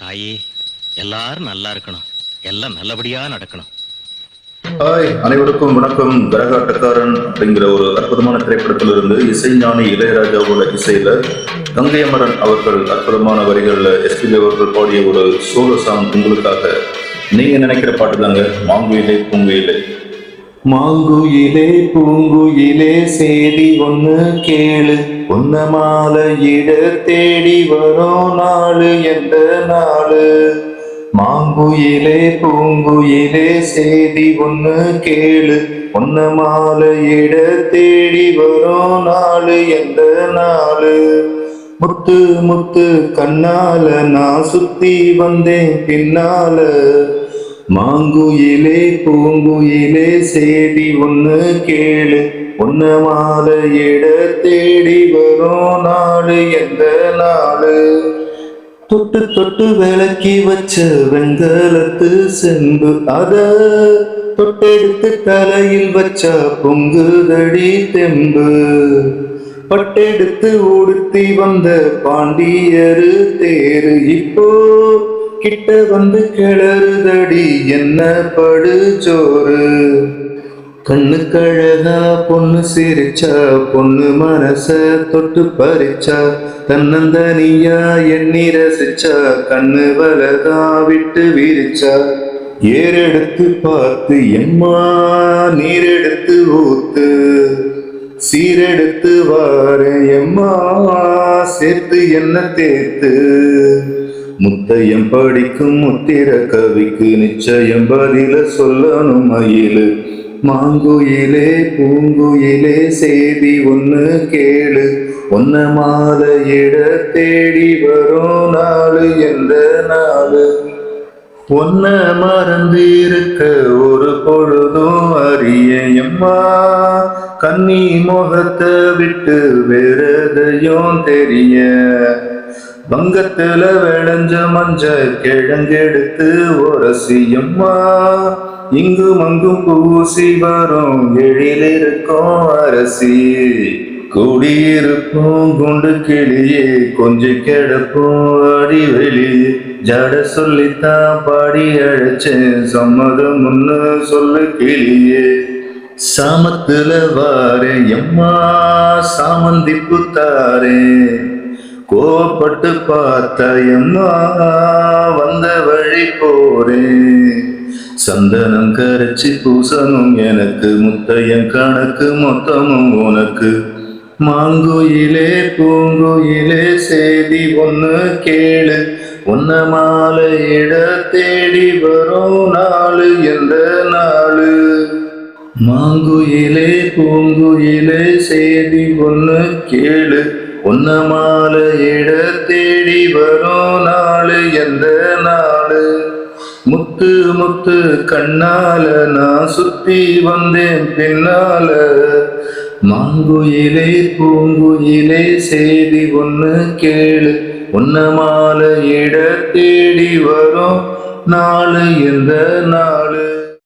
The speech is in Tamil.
தாயே எல்லாரும் நல்லா இருக்கணும். எல்லாம் நல்லபடியா நடக்கணும். ஹாய் அனைவருக்கும் வணக்கம். கரகாட்டக்காரன் அப்படிங்கிற ஒரு அற்புதமான திரைப்படத்திலிருந்து இசைஞானி இளையராஜாவோட இசையில கங்கை அமரன் அவர்கள் அற்புதமான வரிகள்ல எஸ்பி அவர்கள் பாடிய ஒரு சோலோ சாங் உங்களுக்காக நீங்க நினைக்கிற பாட்டு தாங்க. மாங்குயிலே பூங்குயிலே. மாங்குயிலே பூங்குயிலே சேதி ஒண்ணு கேளு. உன்ன மாலையிட தேடி வரும் நாளு எந்த நாளு? மாங்குயிலே பூங்குயிலே சேதி ஒன்று கேளு. உன்ன மாலையிட தேடி வரும் நாளு எந்த நாளு? முத்து முத்து கண்ணால நான் சுத்தி வந்தேன் பின்னால. மாங்குயிலே பூங்குயிலே சேதி ஒண்ணு கேளு. உன்ன மாலையிட தேடி வரும் நாடு எந்த நாடு? தொட்டு தொட்டு விளக்கி வச்ச வெங்கலத்து செம்பு அத தொட்டெடுத்து தலையில் வச்ச பொங்குதடி தெம்பு. பட்டெடுத்து உடுத்தி வந்த பாண்டியரு தேரு இப்போ கிட்ட வந்து கிளறுதடி என்ன படுச்சோறு கண்ணு கழகா பொண்ணு சிரிச்சா பொண்ணு மனச தொட்டு பறிச்சா தன்னந்தனியா எண்ணி ரசிச்சா கண்ணு வலதா விட்டு விரிச்சா ஏறெடுத்து பார்த்து எம்மா நீரெடுத்து ஊத்து சீரெடுத்து வாரு எம்மா சேர்த்து என்ன தேத்து முத்தையம் படிக்கும் முத்திர கவிக்கு நிச்சயம் பதில சொல்லணும் மயிலு. மாங்குயிலே பூங்குயிலே சேதி ஒன்னு கேளு. ஒன்ன மாலையிட தேடி வரும் நாளு எந்த நாளு? ஒன்ன மறந்து இருக்க ஒரு பொழுதும் அறியம்மா கன்னி முகத்தை விட்டு வேறதையும் தெரிய. வங்கத்துல விளைஞ்ச மஞ்ச கிழங்கெடுத்து உரசியம்மா. இங்கும் அங்கும் பூசி வரும் எழிலிருக்கும் அரசி. குடியிருப்போம் குண்டு கிளியே கொஞ்சம் கிடப்போம் அடி வெளியே ஜட சொல்லித்தான் பாடி அழைச்சேன் சம்மதம் முன்னு சொல்லு கிளியே. சாமத்துல வாரேன் எம்மா சாமந்தி தாரேன். கோவப்பட்டு பார்த்த எம்மா வந்த வழி போறேன் சந்தனம் கரைச்சி பூசணும் எனக்கு முத்தையன் கணக்கு மொத்தமும் உனக்கு. மாங்குயிலே பூங்குயிலே சேதி ஒன்று கேளு. உன்ன மாலையிட தேடி வரும் நாளு எந்த நாளு? மாங்குயிலே பூங்குயிலே சேதி ஒன்று கேளு. உன்ன மாலையிட தேடி வரும் நாளு எந்த நாளு? முத்து முத்து கண்ணால நான் சுத்தி வந்தேன் பின்னால. மாங்குயிலே பூங்குயிலே செய்தி ஒண்ணு கேளு. உன்னமால இட தேடி வரும் நாளு எந்த நாள்?